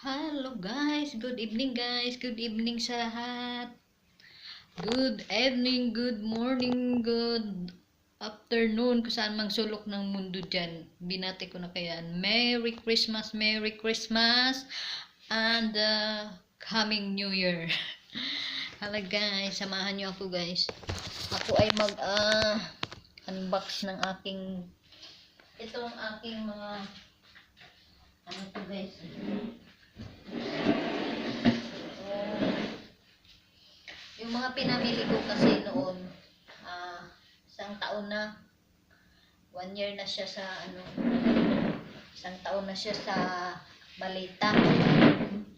Hello guys, good evening guys, good evening sa lahat. Good evening, good morning, good afternoon kung saan mang sulok ng mundo dyan. Binati ko na kayan. Merry Christmas, Merry Christmas, and uh, coming New Year. Hala guys, samahan nyo ako guys. Ako ay mag ah, unbox ng aking itong aking mga ano to guys yung mga pinamili ko kasi noon, ah, isang taon na, one year na siya sa, ano, isang taon na siya sa Malita.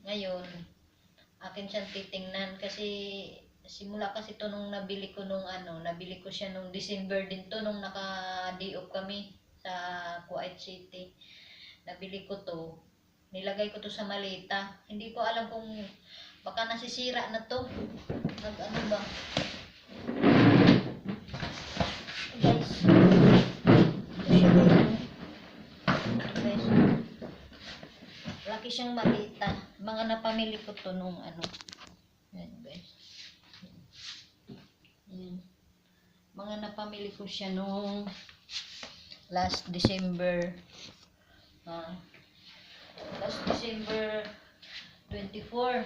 Ngayon, akin siyang titingnan kasi simula kasi to nung nabili ko nung ano, nabili ko siya nung December din to nung naka-day off kami sa Kuwait City. Nabili ko to. Nilagay ko to sa malita. Hindi ko alam kung baka nasisira na to. Nag ano ba? Guys. Guys. Laki siyang malita. Mga napamili ko to nung ano. Yan guys. Yan. Mga napamili ko siya nung last December. Ah. Last December 24.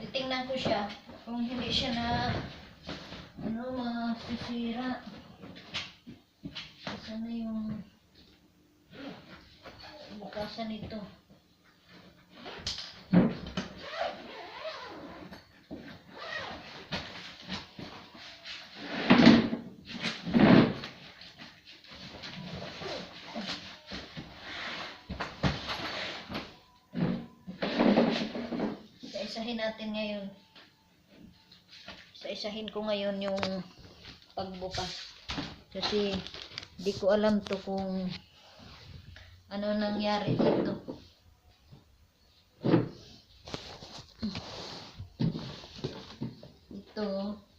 Titingnan ko siya kung hindi siya na ano masisira. Saan na yung bukasan nito? Isa-isahin natin ngayon. Isa-isahin ko ngayon yung pagbukas. Kasi di ko alam to kung ano nangyari dito. Ito,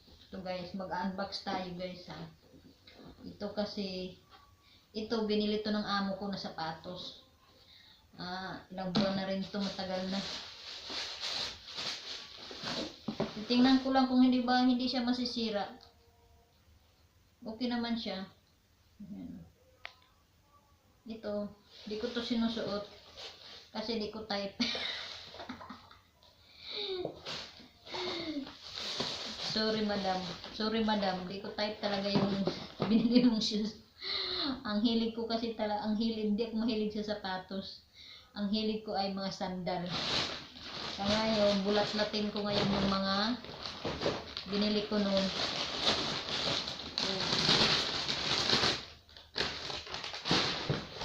ito guys, mag-unbox tayo guys ha. Ito kasi, ito binili to ng amo ko na sapatos. Ah, ilang buwan na rin to, matagal na. Titingnan ko lang kung hindi ba hindi siya masisira. Okay naman siya. Ayan. Ito, di ko to sinusuot kasi di ko type. Sorry madam. Sorry madam, di ko type talaga yung binili mong shoes. Ang hilig ko kasi talaga, ang hilig, hindi ako mahilig sa sapatos. Ang hilig ko ay mga sandal. Kaya ngayon, bulat-latin ko ngayon yung mga binili ko noon.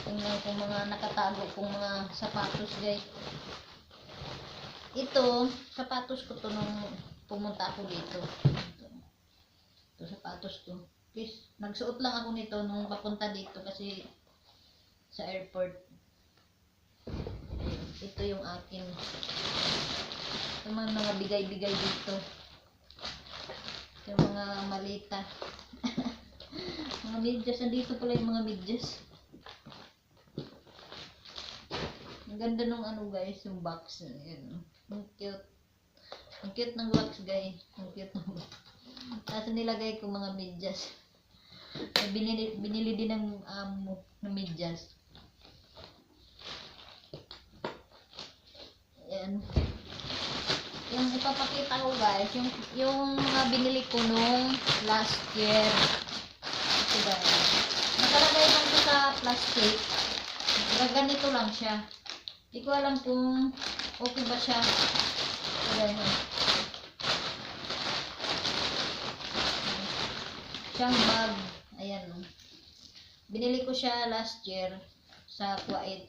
Tingnan ko mga nakatago kong mga sapatos guys. Ito, sapatos ko to nung pumunta ako dito. Ito, ito sapatos ko. Please, nagsuot lang ako nito nung papunta dito kasi sa airport. Ito yung akin. Yung mga, mga bigay-bigay dito. Yung mga malita. mga medyas. Nandito pala yung mga medyas. Ang ganda nung ano guys, yung box. Ayan. Ang cute. Ang cute ng box guys. Ang cute ng box. Tapos nilagay ko mga medyas. Binili, binili din ng amo ng medyas. Ayan. Yung ipapakita ko guys, yung, yung mga binili ko nung last year. Ito guys. Nakalagay lang ito sa plastic. Ganito lang siya. Hindi ko alam kung okay ba siya. Ayan. Siyang bag. Ayan. Binili ko siya last year sa Kuwait.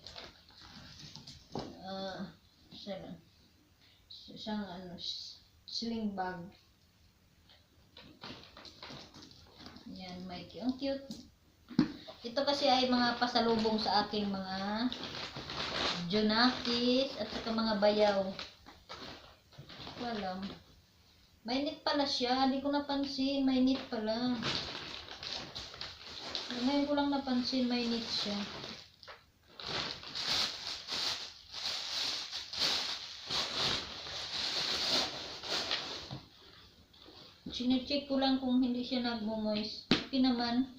Ah, siya siyang ano, sling bag. Yan, may cu- ang cute. Ito kasi ay mga pasalubong sa aking mga junakis at saka mga bayaw. Wala. May knit pala siya. Hindi ko napansin. May knit pala. Ngayon ko lang napansin may knit siya. Sinecheck ko lang kung hindi siya nagmo-moist. Okay naman.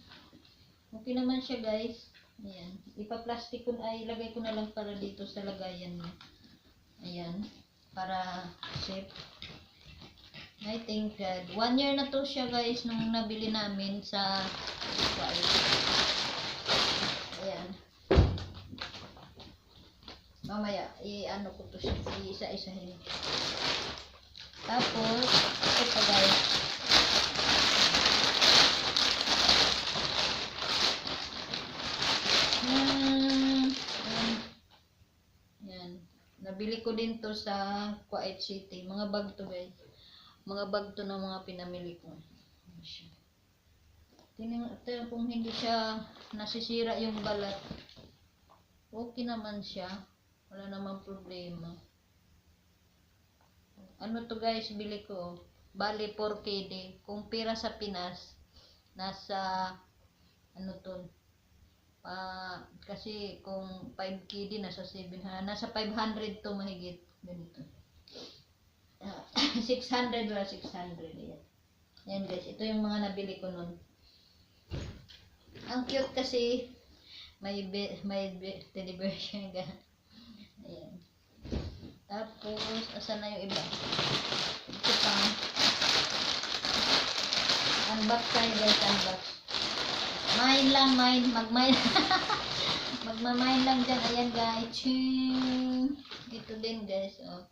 Okay naman siya guys. Ayan. Ipa-plastic ko, ay ilagay ko na lang para dito sa lagayan niya. Ayan. Para safe. I think God. One year na to siya guys nung nabili namin sa Ayan. Mamaya, i-ano ko to siya. I-isa-isahin. Tapos, ito guys. Hmm. Ayan. Yan. Nabili ko din to sa Kuwait City. Mga bag to guys. Mga bag to ng mga pinamili ko. Tingnan tingnan kung hindi siya nasisira yung balat. Okay naman siya. Wala namang problema. Ano to guys, bili ko. Bali 4KD. Kung pira sa Pinas, nasa ano to, pa kasi kung 5KD nasa 700, nasa 500 to mahigit ganito. Ah, 600 wala 600 yan. Yan guys, ito yung mga nabili ko nun. Ang cute kasi may be, may be, bear siya ga. Ayan. Tapos, asan na yung iba? Ito pa. Unbox tayo guys, unbox. Mine lang, mine. Mag-mine. Magmamine lang dyan. Ayan guys. Ching. Ito din guys. Oh.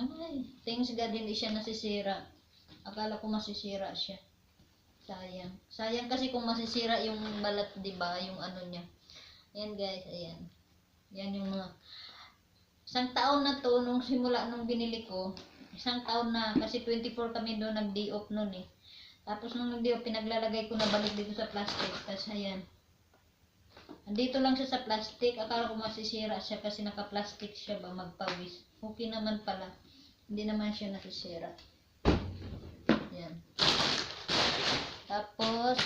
Ay, thanks God hindi siya nasisira. Akala ko masisira siya. Sayang. Sayang kasi kung masisira yung balat, 'di ba? Yung ano niya. Ayan guys, ayan. Yan yung mga isang taon na to nung simula nung binili ko. Isang taon na kasi 24 kami doon nag-day off noon eh. Tapos nung nag-day off, pinaglalagay ko na balik dito sa plastic. Tapos ayan. Andito lang siya sa plastic. Akala ko masisira siya kasi naka-plastic siya ba magpawis. Okay naman pala. Hindi naman siya nasisira. Yan. Tapos,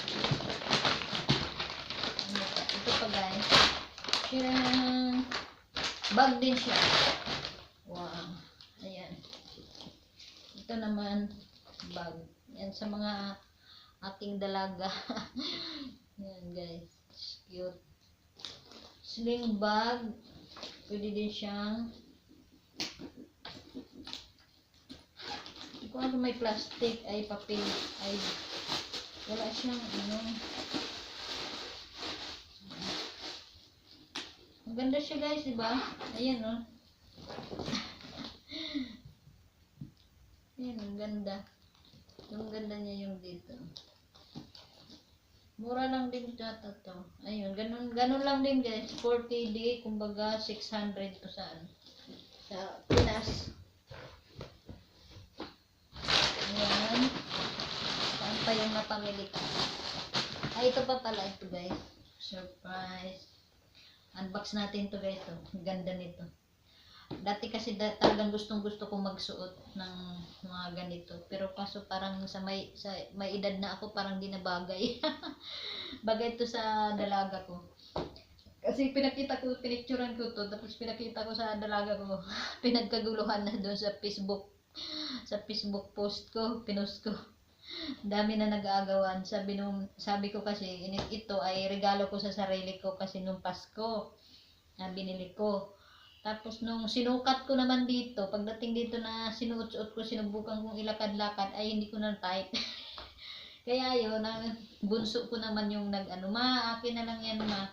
ano pa? Ito pa guys. Tadaan! Bag din siya. Wow. Ayan. Ito naman, bag. Yan sa mga aking dalaga. Yan guys. Cute. Sling bag. Pwede din siyang kung ano may plastic ay papel ay wala siyang ano maganda siya guys diba ayan oh ayan ang ganda ganda niya yung dito mura lang din data to ayun ganun, ganun lang din guys 4KD kumbaga 600 to saan sa Pinas Ayan. Saan pa yung napamili ko? Ay, ito pa pala ito guys. Surprise. Unbox natin to guys. Ang ganda nito. Dati kasi da- talagang gustong gusto kong magsuot ng mga ganito. Pero kaso parang sa may, sa may edad na ako parang di na bagay. bagay to sa dalaga ko. Kasi pinakita ko, pinicturean ko to, tapos pinakita ko sa dalaga ko. Pinagkaguluhan na doon sa Facebook sa Facebook post ko, pinost ko. Dami na nag-aagawan. Sabi, nung, sabi ko kasi, ito ay regalo ko sa sarili ko kasi nung Pasko na binili ko. Tapos nung sinukat ko naman dito, pagdating dito na sinuot-suot ko, sinubukan kong ilakad-lakad, ay hindi ko na type. Kaya yun, bunso ko naman yung nag, ano, ma, na lang yan, ma.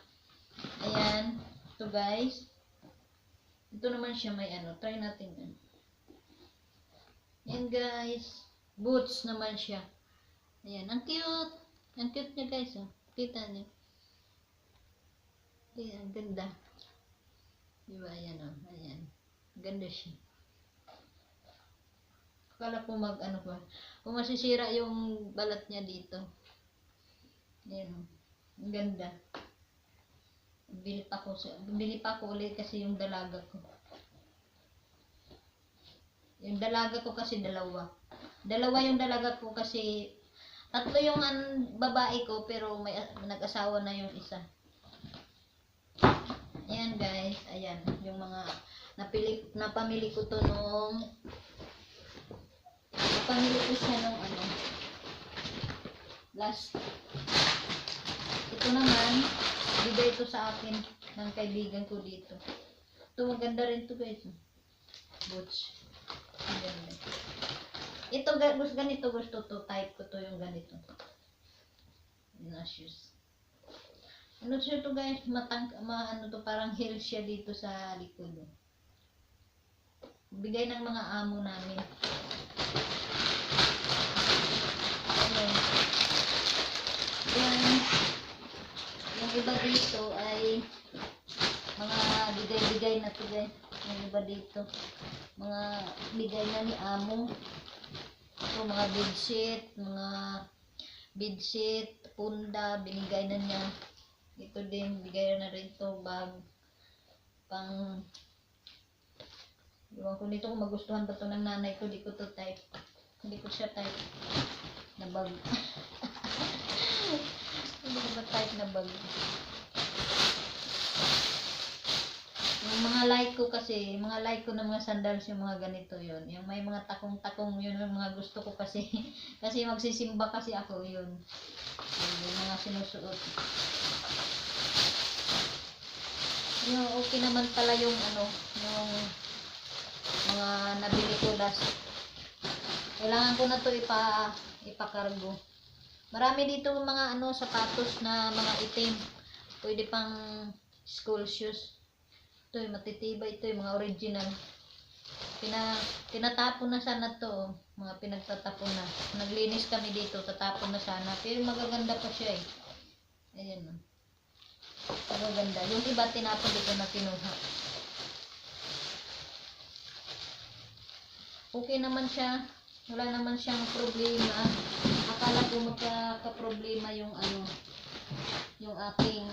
Ayan, ito guys. Ito naman siya may ano, try natin yan. Yan guys. Boots naman siya. Ayan. Ang cute. Ang cute niya guys. Oh. Kita niyo. Ayan. Ang ganda. Diba? Ayan oh. Ayan. Ganda siya. Akala ko mag ano ba. Kung masisira yung balat niya dito. Ayan oh. Ang ganda. Bili pa ko bili pa ko ulit kasi yung dalaga ko. Yung dalaga ko kasi dalawa. Dalawa yung dalaga ko kasi tatlo yung babae ko pero may nag-asawa na yung isa. Ayan guys, ayan yung mga napili napamili ko to nung Napamili ko siya nung ano. Last. Ito naman, bigay ito sa akin ng kaibigan ko dito. Ito maganda rin to guys. Boots. Ito, gusto ganito gusto to. Type ko to yung ganito. Yun na shoes. Ano siya to guys? Matang, ma, ano to, parang heel siya dito sa likod. oh. Bigay ng mga amo namin. Ayan. Yan. Yung iba dito ay mga bigay-bigay na to guys. Yung iba dito. Mga bigay na ni amo. Ito mga bedsheet, mga bedsheet, punda, binigay na niya. Ito din, bigay na rin to bag. Pang Iwan ko nito kung magustuhan ba to ng nanay ko, di ko to type. Hindi ko siya type na bag. Hindi ko ba type na bag. Yung mga like ko kasi, mga like ko ng mga sandals, yung mga ganito yon Yung may mga takong-takong, yun yung mga gusto ko kasi. kasi magsisimba kasi ako. Yun, yung mga sinusuot. Yung okay naman pala yung ano, yung mga nabili ko last. Kailangan ko na to ipa ipakargo. Marami dito mga ano sapatos na mga itim. Pwede pang school shoes. Ito yung matitibay ito yung mga original. Pina, tinatapon na sana to. Mga pinagtatapon na. Naglinis kami dito, tatapon na sana. Pero magaganda pa siya eh. Ayan oh. Magaganda. Yung iba tinapon dito na kinuha. okay naman siya. Wala naman siyang problema. Akala ko magka-problema yung ano, yung aking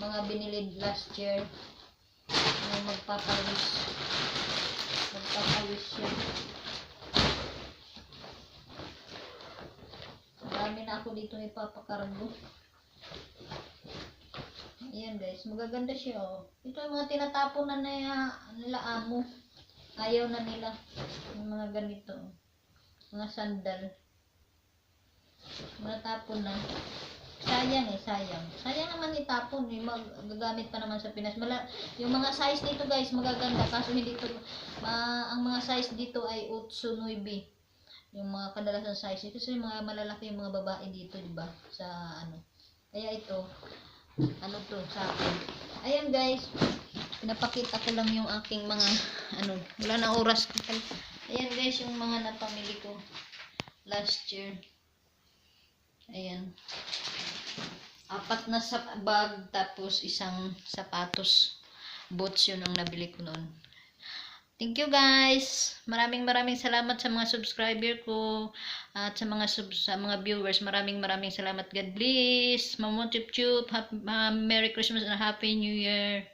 mga binili last year. Yung magpapawis. Magpapawis siya. Marami na ako dito ipapakargo. Guys, magaganda siya oh. Ito yung mga tinatapon na na nila amo. Ayaw na nila. Yung mga ganito. Mga sandal. Natapon na. Sayang eh, sayang. Sayang naman itapon eh. Magagamit pa naman sa Pinas. Mala, yung mga size dito guys, magaganda. Kaso hindi to, ma, ang mga size dito ay 8, 9. Yung mga kadalasan size. Ito sa mga malalaki yung mga babae dito, di ba? Sa ano. Kaya ito, ano to sa akin. Ayan guys, pinapakita ko lang yung aking mga ano, wala na oras. Ayan guys, yung mga napamili ko last year. Ayan. Apat na sa bag tapos isang sapatos. Boots yun ang nabili ko noon. Thank you guys. Maraming maraming salamat sa mga subscriber ko at sa mga sub, sa mga viewers. Maraming maraming salamat. God bless. Happy, uh, Merry Christmas and Happy New Year.